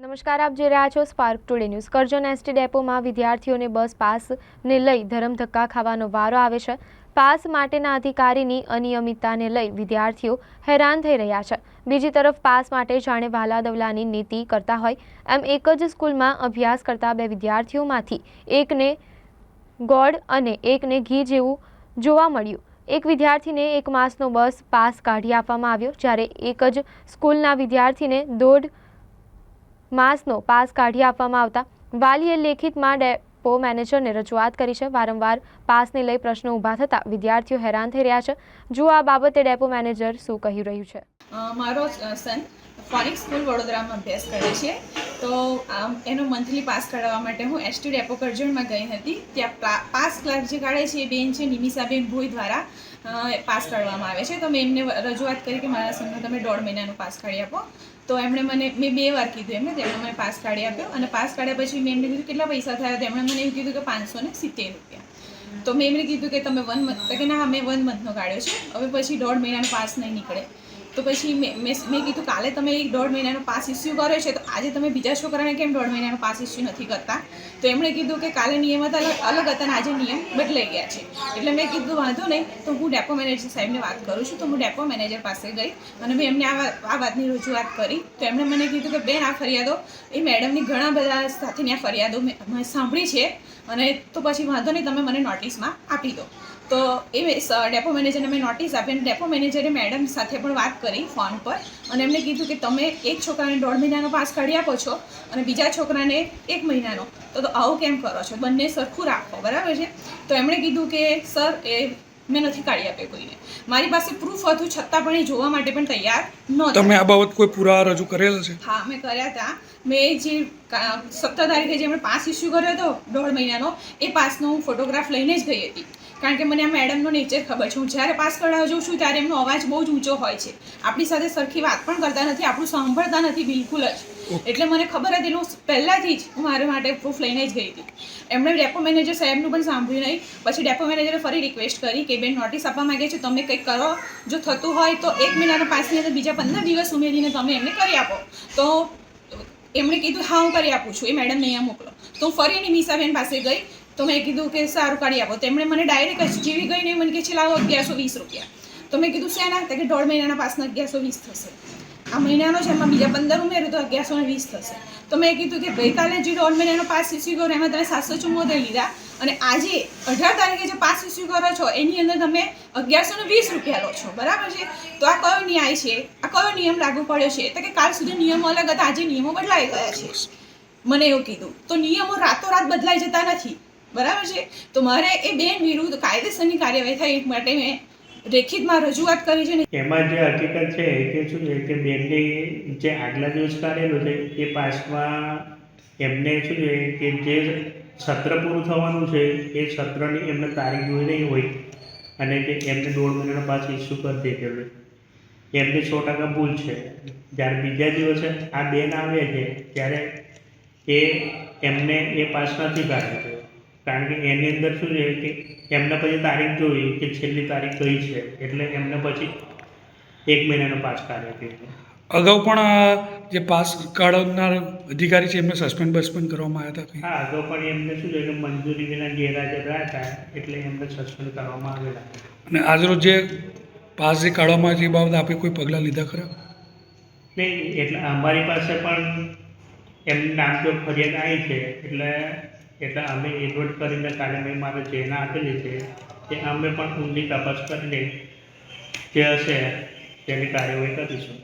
નમસ્કાર, આપ જોઈ રહ્યા છો Spark Today News Karjan ST ડેપોમાં વિદ્યાર્થીઓને બસ પાસને લઈ ધરમ ધક્કા ખાવાનો વારો આવે છે. પાસ માટેના અધિકારીની અનિયમિતતાને લઈ વિદ્યાર્થીઓ હેરાન થઈ રહ્યા છે. બીજી તરફ, પાસ માટે જાણે વાલા દવલાની નીતિ કરતા હોય, એમ એક જ સ્કૂલમાં અભ્યાસ કરતા બે વિદ્યાર્થીઓમાંથી એકને ગોળ અને એકને ઘી જેવું જોવા મળ્યું. એક વિદ્યાર્થીને એક માસનો બસ પાસ કાઢી આપવામાં આવ્યો, જ્યારે એક જ સ્કૂલના વિદ્યાર્થીને દોઢ માસનો પાસ કાઢી આપવામાં આવતા વાલીએ લેખિતમાં ડેપો મેનેજરને રજૂઆત કરી છે. વારંવાર પાસને લઈ પ્રશ્નો ઊભા થતા વિદ્યાર્થીઓ હેરાન થઈ રહ્યા છે. જુઓ આ બાબતે ડેપો મેનેજર શું કહી રહ્યું છે? મારો સન ફોનિક સ્કૂલ વડોદરામાં અભ્યાસ કરે છે. તો એનો મંથલી પાસ કાઢવા માટે હું એસટી ડેપો કરજણમાં ગઈ હતી. ત્યાં પાસ ક્લાર્ક જે કાઢે છે એ બેન છે, નિમિષાબેન ભોઈ દ્વારા પાસ કાઢવામાં આવે છે. તો મેં એમને રજૂઆત કરી કે મારા સનનો તમે દોઢ મહિનાનો પાસ કાઢી આપો. તો એમણે મને, મેં બે વાર કીધું એમને, તેમણે મને પાસ કાઢી આપ્યો અને પાસ કાઢ્યા પછી મેં એમને કીધું, કેટલા પૈસા થયા? તેમણે મને એવું કીધું કે પાંચસો ને સિત્તેર રૂપિયા. તો મેં એમને કીધું કે તમે વન મંથ કે ના, મેં વન મંથનો કાઢ્યો છે. હવે પછી દોઢ મહિનાનો પાસ નહીં નીકળે. તો પછી મેં મેં કીધું કાલે તમે એક દોઢ મહિનાનો પાસ ઇસ્યુ કર્યો છે, તો આજે તમે બીજા છોકરાને કેમ દોઢ મહિનાનો પાસ ઇસ્યુ નથી કરતા? તો એમણે કીધું કે કાલે નિયમ હતા, અલગ હતા અને આજે નિયમ બદલાઈ ગયા છે. એટલે મેં કીધું, વાંધો નહીં, તો હું ડેપો મેનેજર સાહેબને વાત કરું છું. તો હું ડેપો મેનેજર પાસે ગઈ અને મેં એમને આ વાતની રજૂઆત કરી. તો એમણે મને કીધું કે, બેન, આ ફરિયાદો, એ મેડમની ઘણા બધા સાથેની આ ફરિયાદો મેં સાંભળી છે અને તો પછી વાંધો નહીં, તમે મને નોટિસમાં આપી દો. તો એ ડેપો મેનેજરને મેં નોટિસ આપી અને ડેપો મેનેજરે મેડમ સાથે પણ વાત કરી ફોન પર અને એમને કીધું કે તમે એક છોકરાને દોઢ મહિનાનો પાસ કાઢી આપો છો અને બીજા છોકરાને એક મહિનાનો. તો તો આવું કેમ કરો છો? બંને સરખું રાખો બરાબર છે? તો એમણે કીધું કે સર એ મેં નથી કાઢી આપ્યો કોઈને. મારી પાસે પ્રૂફ હતું છતાં પણ એ જોવા માટે પણ તૈયાર નહોતા. તમે આ બાબત કોઈ પુરાવા રજૂ કરેલા છે? હા મેં કર્યા હતા. મેં જે સત્તર તારીખે જે મેં પાસ ઇસ્યુ કર્યો હતો દોઢ મહિનાનો એ પાસનો હું ફોટોગ્રાફ લઈને જ ગઈ હતી. કારણ કે મને આ મેડમનો નેચર ખબર છે. હું જ્યારે પાસ કઢાવવા જાઉં છું ત્યારે એમનો અવાજ બહુ જ ઊંચો હોય છે. આપણી સાથે સરખી વાત પણ કરતા નથી આપણું સાંભળતા નથી બિલકુલ જ. એટલે મને ખબર હતી હું પહેલાંથી જ હું મારા માટે પ્રૂફ લઈને જ ગઈ હતી. એમણે ડેપો મેનેજર સાહેબનું પણ સાંભળ્યું નહીં. પછી ડેપો મેનેજરે ફરી રિક્વેસ્ટ કરી કે બેન નોટિસ આપવા માંગે છે તમે કંઈક કરો. જો થતું હોય તો એક મહિનાના પાસની અંદર બીજા પંદર દિવસ ઉમેરીને તમે એમને કરી આપો. તો એમણે કીધું હા હું કરી આપું છું. એ મેડમને અહીંયા મોકલો. તો હું ફરી મીસાબેન પાસે ગઈ. તો મેં કીધું કે સારું કાઢી આપો. તેમણે મને ડાયરેક્ટ જીવી ગઈ નહીં મને કે છે, લાવો અગિયારસો વીસ રૂપિયા. તો મેં કીધું, શેના? તો કે, દોઢ મહિનાના પાસના અગિયારસો વીસ થશે. આ મહિનાનો છે, એમાં બીજા પંદર ઉમેર્યું તો અગિયારસો ને વીસ થશે. તો મેં કીધું કે ગઈકાલે જે દોઢ મહિનાનો પાસ ઇસ્યુ કર્યો, એમાં તમે સાતસો ચુમ્મોતેર લીધા. અને આજે અઢાર તારીખે જે પાસ ઇસ્યુ કરો છો, એની અંદર તમે અગિયારસો ને વીસ રૂપિયા લો છો. બરાબર છે? તો આ કયો ન્યાય છે? આ કયો નિયમ લાગુ પડ્યો છે? તો કે, કાલ સુધી નિયમો અલગ હતા, આજે નિયમો બદલાઈ ગયા છે. મને એવું કીધું. તો નિયમો રાતોરાત બદલાઈ જતા નથી. બરાબર છે? તો મારે એ બેન વિરુદ્ધ કાયદેસરની કાર્યવાહી થાય એ માટે મેં લેખિતમાં રજૂઆત કરી છે ને એમાં જે હકીકત છે કે શું છે કે બેનની જે આગલા દિવસ કાઢેલો છે એ પાસમાં એમને શું છે કે જે સત્ર પૂરું થવાનું છે એ સત્રની એમને તારીખ જોઈ નહીં હોય અને જે એમને દોઢ મહિનાનો પાસ ઇસ્યુ કરી દીધેલું એમની સો ટકા ભૂલ છે. જ્યારે બીજા દિવસે આ બેન આવે છે, ત્યારે એ એમને એ પાસ નથી કાઢ્યો કારણ કે એની અંદર શું છે કે એમને પછી તારીખ જોઈ કે છેલ્લી તારીખ કઈ છે? એટલે એમને પછી એક મહિનાનો પાસ કાઢ્યો છે અગાઉ પણ જે પાસ કાઢવનાર અધિકારી છે એમને સસ્પેન્ડ બસ્પેન્ડ કરવામાં આવ્યા હતા? હા અગાઉ પણ એમને શું છે કે મંજૂરી વિના ગેરહાજર રહ્યા હતા એટલે એમને સસ્પેન્ડ કરવામાં આવેલા અને આજરોજ જે પાસ જે કાઢવામાં આવે છે એ બાબતે આપે કોઈ પગલાં લીધા ખરા? નહીં એટલે અમારી પાસે પણ એમનું નામ જો ફરિયાદ આવી છે એટલે એટલે અમે એડવર્ટ કરીને કાલે મારે જેના આપેલી છે કે અમે પણ ઊંડી તપાસ કરીને જે હશે, તેની કાર્યવાહી કરીશું